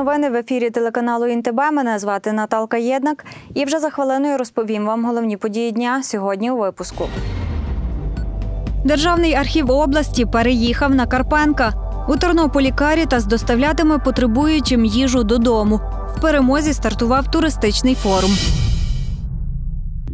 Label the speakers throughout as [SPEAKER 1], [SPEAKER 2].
[SPEAKER 1] новини в ефірі телеканалу ІНТБ. Мене звати Наталка Єднак. І вже за хвилиною розповім вам головні події дня сьогодні у випуску. Державний архів області переїхав на Карпенка. У Тернополі Карітас доставлятиме потребуючим їжу додому. В перемозі стартував туристичний форум.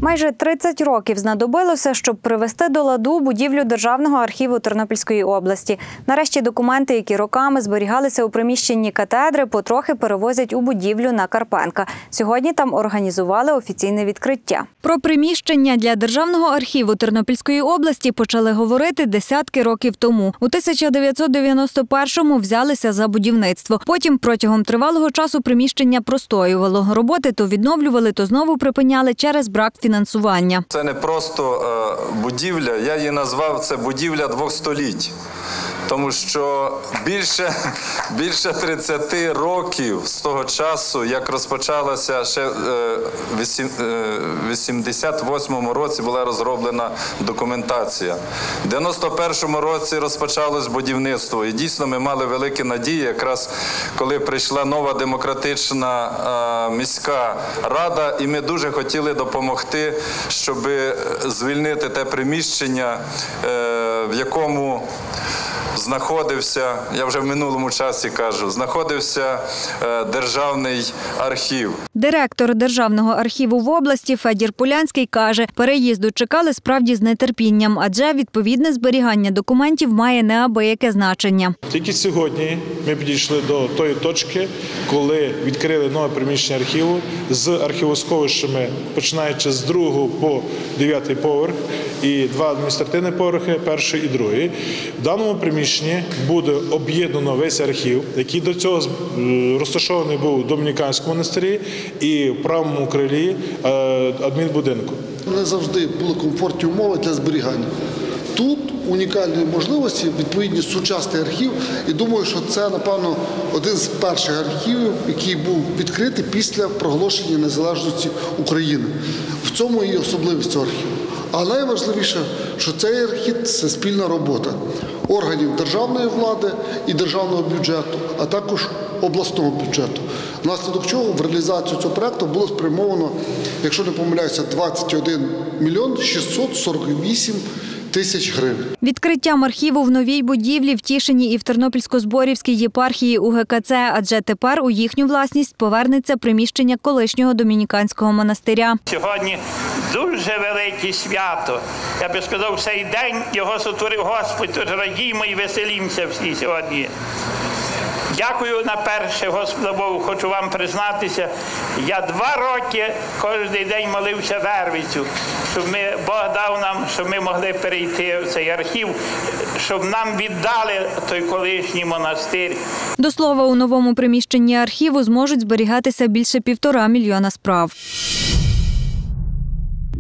[SPEAKER 1] Майже 30 років знадобилося, щоб привести до ладу будівлю Державного архіву Тернопільської області. Нарешті документи, які роками зберігалися у приміщенні катедри, потрохи перевозять у будівлю на Карпенка. Сьогодні там організували офіційне відкриття. Про приміщення для Державного архіву Тернопільської області почали говорити десятки років тому. У 1991-му взялися за будівництво. Потім протягом тривалого часу приміщення простоювало. Роботи то відновлювали, то знову припиняли через брак фінансування.
[SPEAKER 2] Це не просто е, будівля, я її назвав це будівля двох століть. Тому що більше, більше 30 років з того часу, як розпочалася ще е, е, в 88-му році була розроблена документація. В 91-му році розпочалось будівництво. І дійсно ми мали великі надії, якраз коли прийшла нова демократична е, міська рада, і ми дуже хотіли допомогти, щоб звільнити те приміщення, в якому знаходився, я вже в минулому часі кажу, знаходився е, державний архів.
[SPEAKER 1] Директор Державного архіву в області Федір Полянський каже, переїзду чекали справді з нетерпінням, адже відповідне зберігання документів має неабияке значення.
[SPEAKER 3] Тільки сьогодні ми підійшли до тої точки, коли відкрили нове приміщення архіву з архівосховищами, починаючи з другого по дев'ятий поверх, і два адміністративні поверхи, перший і другий. В даному приміщенні буде об'єднано весь архів, який до цього е, розташований був в Домініканському монастирі і в правому крилі е, адмінбудинку.
[SPEAKER 4] Не завжди були комфортні умови для зберігання. Тут унікальні можливості, відповідні сучасний архів, і думаю, що це, напевно, один з перших архівів, який був відкритий після проголошення незалежності України. В цьому і особливість цього архіву. А найважливіше, що цей архід це спільна робота органів державної влади і державного бюджету, а також обласного бюджету. Внаслідок чого в реалізацію цього проекту було спрямовано, якщо не помиляюся, 21 мільйон 648 тисяч гривень.
[SPEAKER 1] Відкриттям архіву в новій будівлі втішені і в Тернопільсько-Зборівській єпархії УГКЦ, адже тепер у їхню власність повернеться приміщення колишнього домініканського монастиря.
[SPEAKER 5] Сьогодні дуже велике свято. Я би сказав, цей день його сотворив Господь, тож радіємо і веселімося всі сьогодні. Дякую на перше, Господа Богу, хочу вам признатися. Я два роки кожен день молився Вервицю, щоб ми, Бог дав нам, щоб ми могли перейти в цей архів, щоб нам віддали той колишній монастир.
[SPEAKER 1] До слова, у новому приміщенні архіву зможуть зберігатися більше півтора мільйона справ.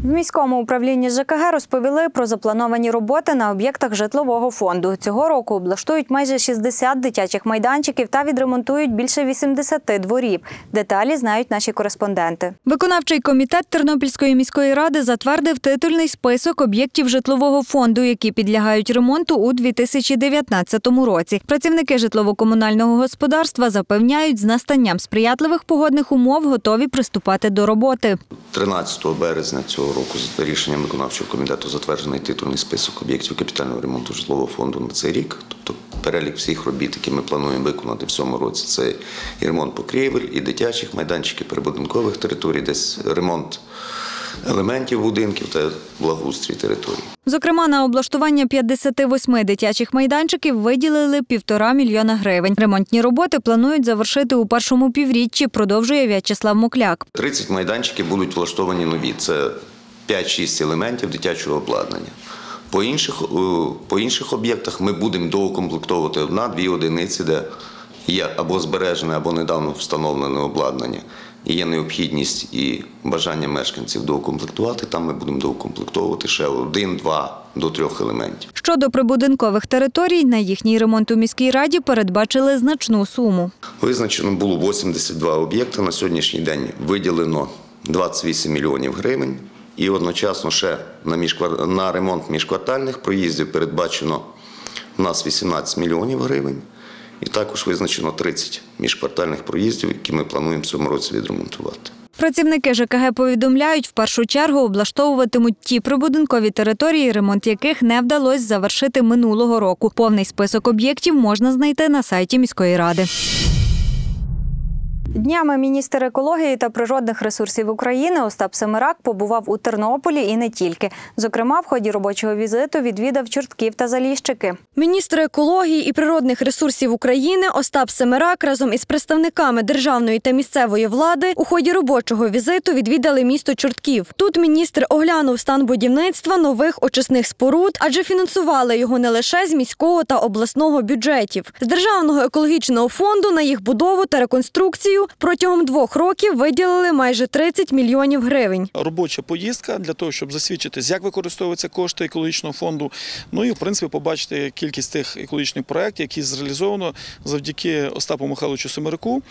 [SPEAKER 1] В міському управлінні ЖКГ розповіли про заплановані роботи на об'єктах житлового фонду. Цього року облаштують майже 60 дитячих майданчиків та відремонтують більше 80 дворів. Деталі знають наші кореспонденти. Виконавчий комітет Тернопільської міської ради затвердив титульний список об'єктів житлового фонду, які підлягають ремонту у 2019 році. Працівники житлово-комунального господарства запевняють, з настанням сприятливих погодних умов готові приступати до роботи.
[SPEAKER 6] 13 березня цього року за рішенням виконавчого комітету затверджений титульний список об'єктів капітального ремонту житлового фонду на цей рік. Тобто перелік всіх робіт, які ми плануємо виконати в цьому році, це і ремонт покрівель, і дитячих майданчиків, прибудинкових територій, десь ремонт елементів будинків та благоустрій територій.
[SPEAKER 1] Зокрема, на облаштування 58 дитячих майданчиків виділили півтора мільйона гривень. Ремонтні роботи планують завершити у першому півріччі, продовжує В'ячеслав Мокляк.
[SPEAKER 6] 30 майданчиків будуть влаштовані нові. Це 5-6 елементів дитячого обладнання. По інших, е, по інших об'єктах ми будемо доукомплектовувати одна-дві одиниці, де є або збережене, або недавно встановлене обладнання. І є необхідність і бажання мешканців доукомплектувати. Там ми будемо доукомплектовувати ще один, два до трьох елементів.
[SPEAKER 1] Щодо прибудинкових територій, на їхній ремонт у міській раді передбачили значну суму.
[SPEAKER 6] Визначено було 82 об'єкти. На сьогоднішній день виділено 28 мільйонів гривень. І одночасно ще на, міжквар... на ремонт міжквартальних проїздів передбачено у нас 18 мільйонів гривень. І також визначено 30 міжквартальних проїздів, які ми плануємо в цьому році відремонтувати.
[SPEAKER 7] Працівники ЖКГ повідомляють, в першу чергу облаштовуватимуть ті прибудинкові території, ремонт яких не вдалося завершити минулого року. Повний список об'єктів можна знайти на сайті міської ради. Днями міністр екології та природних ресурсів України Остап Семирак побував у Тернополі і не тільки. Зокрема, в ході робочого візиту відвідав Чортків та Заліщики. Міністр екології і природних ресурсів України Остап Семирак разом із представниками державної та місцевої влади у ході робочого візиту відвідали місто Чортків. Тут міністр оглянув стан будівництва нових очисних споруд, адже фінансували його не лише з міського та обласного бюджетів. З державного екологічного фонду на їх будову та реконструкцію протягом двох років виділили майже 30 мільйонів гривень.
[SPEAKER 8] робоча поїздка для того, щоб засвідчитись, як використовуються кошти екологічного фонду. Ну і в принципі побачити кількість тих екологічних проєктів, які зреалізовано завдяки Остапу Михайловичу Семераку,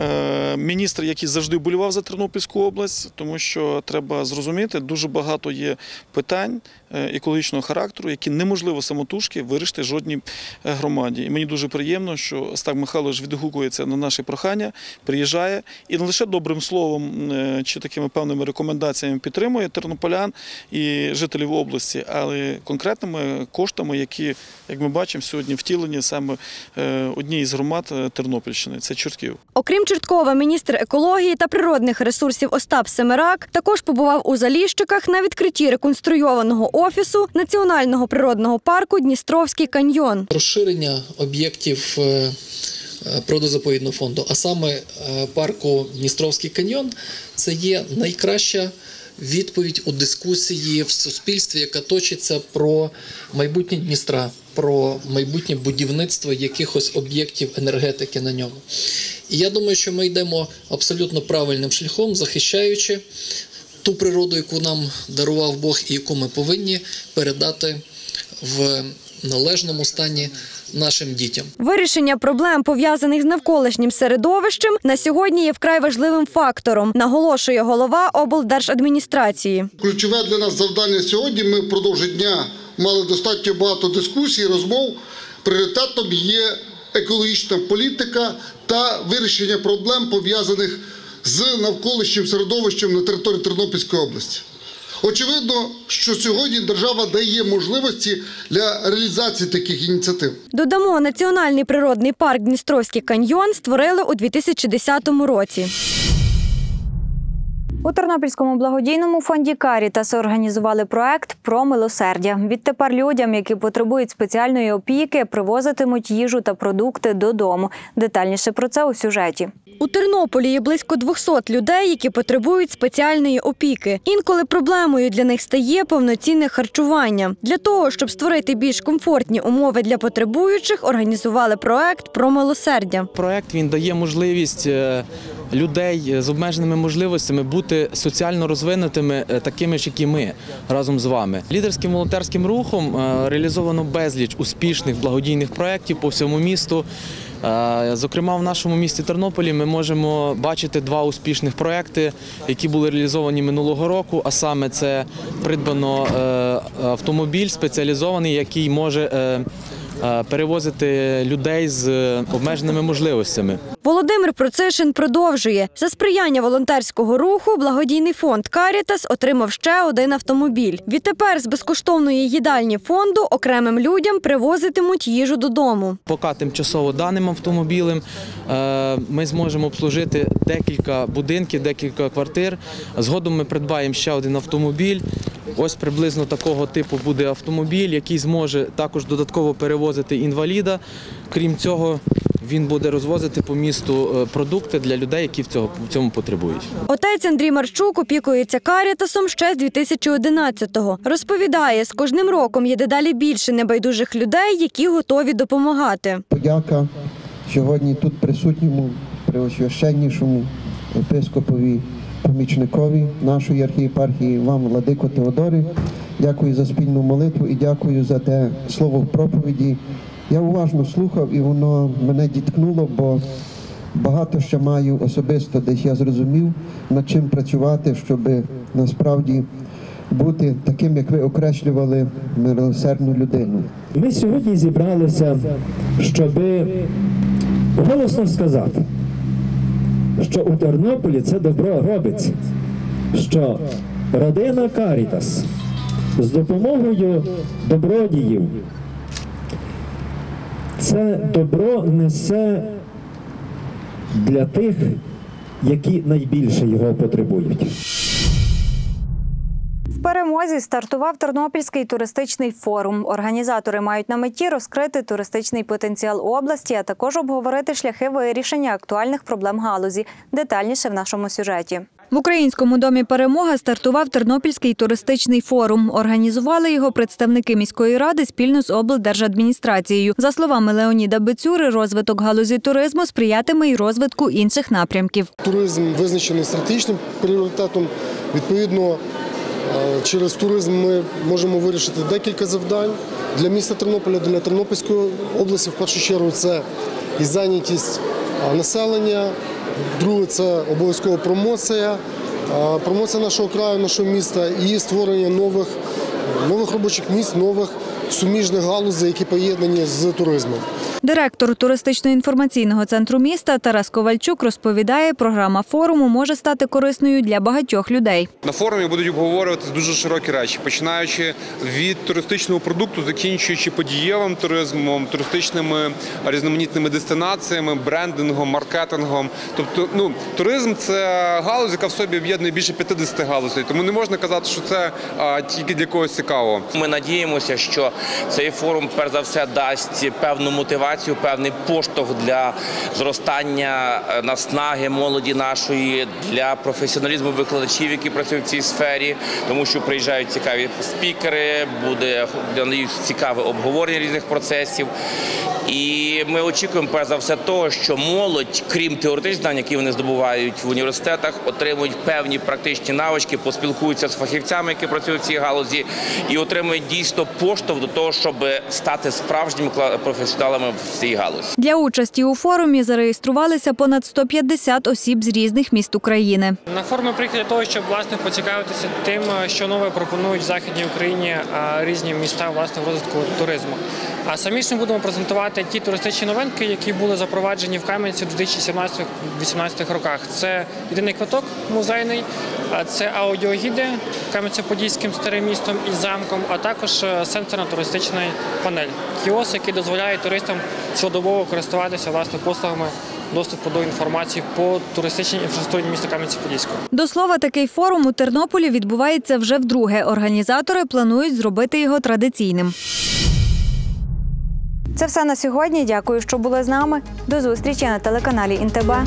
[SPEAKER 8] Е, міністр, який завжди болював за Тернопільську область, тому що треба зрозуміти, дуже багато є питань екологічного характеру, які неможливо самотужки вирішити жодній е, громаді. І мені дуже приємно, що Остап Михайлович відгукується на наші прохання, приїжджає і не лише добрим словом е, чи такими певними рекомендаціями підтримує тернополян і жителів області, але конкретними коштами, які, як ми бачимо, сьогодні втілені саме е, однієї з громад е, Тернопільщини це Чортків.
[SPEAKER 7] Окрім Чорткова, міністр екології та природних ресурсів Остап Семирак також побував у Заліщиках на відкритті реконструйованого офісу Національного природного парку Дністровський каньйон.
[SPEAKER 9] розширення об'єктів е, е, природозаповідного фонду, а саме е, парку Дністровський каньйон, це є найкраща відповідь у дискусії в суспільстві, яка точиться про майбутнє Дністра, про майбутнє будівництво якихось об'єктів енергетики на ньому. І я думаю, що ми йдемо абсолютно правильним шляхом, захищаючи ту природу, яку нам дарував Бог і яку ми повинні передати в належному стані нашим дітям.
[SPEAKER 7] Вирішення проблем, пов'язаних з навколишнім середовищем, на сьогодні є вкрай важливим фактором, наголошує голова облдержадміністрації.
[SPEAKER 4] Ключове для нас завдання сьогодні. Ми впродовж дня мали достатньо багато дискусій, розмов. Пріоритетом є екологічна політика та вирішення проблем, пов'язаних з навколишнім середовищем на території Тернопільської області. Очевидно, що сьогодні держава дає можливості для реалізації таких ініціатив.
[SPEAKER 7] Додамо, Національний природний парк Дністровський каньйон створили у 2010 році. У Тернопільському благодійному фонді Карітас організували проект про милосердя. Відтепер людям, які потребують спеціальної опіки, привозитимуть їжу та продукти додому. Детальніше про це у сюжеті. У Тернополі є близько 200 людей, які потребують спеціальної опіки. Інколи проблемою для них стає повноцінне харчування. Для того, щоб створити більш комфортні умови для потребуючих, організували проект про милосердя.
[SPEAKER 10] Проект він дає можливість е, людей з обмеженими можливостями бути соціально розвинутими, е, такими ж, як і ми разом з вами. Лідерським волонтерським рухом е, реалізовано безліч успішних благодійних проєктів по всьому місту. Е, Зокрема, в нашому місті Тернополі ми можемо бачити два успішних проекти, які були реалізовані минулого року. А саме це придбано автомобіль спеціалізований, який може перевозити людей з е, обмеженими можливостями.
[SPEAKER 7] Володимир Процишин продовжує за сприяння волонтерського руху. Благодійний фонд Карітас отримав ще один автомобіль. Відтепер з безкоштовної їдальні фонду окремим людям привозитимуть їжу додому.
[SPEAKER 10] Поки тимчасово даним автомобілем е, ми зможемо обслужити декілька будинків, декілька квартир. Згодом ми придбаємо ще один автомобіль. Ось приблизно такого типу буде автомобіль, який зможе також додатково перевозити інваліда. Крім цього, він буде розвозити по місту е, продукти для людей, які в цьому потребують.
[SPEAKER 7] Отець Андрій Марчук опікується Карітасом ще з 2011-го. Розповідає, з кожним роком є дедалі більше небайдужих людей, які готові допомагати.
[SPEAKER 11] Подяка сьогодні тут присутньому преосвященнішому епископові помічникові нашої архієпархії, вам, Владико Теодори. Дякую за спільну молитву і дякую за те слово в проповіді. Я уважно слухав і воно мене діткнуло, бо багато ще маю особисто десь я зрозумів, над чим працювати, щоб насправді бути таким, як ви окреслювали, милосердну людину.
[SPEAKER 12] Ми сьогодні зібралися, щоб голосно сказати, що у Тернополі це добро робиться, що родина Карітас з допомогою добродіїв це добро несе для тих, які найбільше його потребують.
[SPEAKER 1] В перемозі стартував Тернопільський туристичний форум. Організатори мають на меті розкрити туристичний потенціал області, а також обговорити шляхи вирішення актуальних проблем галузі. Детальніше в нашому сюжеті. В Українському домі перемога стартував Тернопільський туристичний форум. Організували його представники міської ради спільно з облдержадміністрацією. За словами Леоніда Бецюри, розвиток галузі туризму сприятиме й розвитку інших напрямків.
[SPEAKER 13] Туризм визначений стратегічним пріоритетом. Відповідно, через туризм ми можемо вирішити декілька завдань для міста Тернополя, для Тернопільської області. В першу чергу це і зайнятість е, населення. Друге це обов'язково промоція, е, промоція нашого краю, нашого міста і створення нових, нових робочих місць, нових суміжних галузей, які поєднані з туризмом.
[SPEAKER 1] Директор туристично-інформаційного центру міста Тарас Ковальчук розповідає, програма форуму може стати корисною для багатьох людей.
[SPEAKER 14] На форумі будуть обговорюватися дуже широкі речі, починаючи від туристичного продукту, закінчуючи подієвим туризмом, туристичними різноманітними дестинаціями, брендингом, маркетингом. Тобто, ну туризм це галузь, яка в собі об'єднує більше 50 галузей. Тому не можна казати, що це а, тільки для когось цікаво.
[SPEAKER 15] Ми надіємося, що цей форум перш за все дасть певну мотивацію, певний поштовх для зростання е, наснаги молоді нашої, для професіоналізму викладачів, які працюють в цій сфері, тому що приїжджають цікаві спікери, буде я надіюсь, цікаве обговорення різних процесів. І ми очікуємо перш за все того, що молодь, крім теоретичних знань, які вони здобувають в університетах, отримують певні практичні навички, поспілкуються з фахівцями, які працюють в цій галузі, і отримують дійсно поштовх до того, щоб стати справжніми кла- професіоналами в цій галузі.
[SPEAKER 1] Для участі у форумі зареєструвалися понад 150 осіб з різних міст України.
[SPEAKER 16] На форум приїхали того, щоб власне поцікавитися тим, що нове пропонують в Західній Україні різні міста власне в розвитку туризму. А самі ж ми будемо презентувати ті туристичні новинки, які були запроваджені в Кам'янці в 2017-2018 роках. Це єдиний квиток музейний, це аудіогіди Кам'янця-Подільським старим містом і замком, а також е, сенсорна туристична панель. Кіос, який дозволяє туристам цілодобово користуватися власне послугами доступу до інформації по туристичній інфраструктурі міста Кам'янця-Подільського.
[SPEAKER 1] До слова, такий форум у Тернополі відбувається вже вдруге. Організатори планують зробити його традиційним. Це все на сьогодні. Дякую, що були з нами. До зустрічі на телеканалі Інтебе.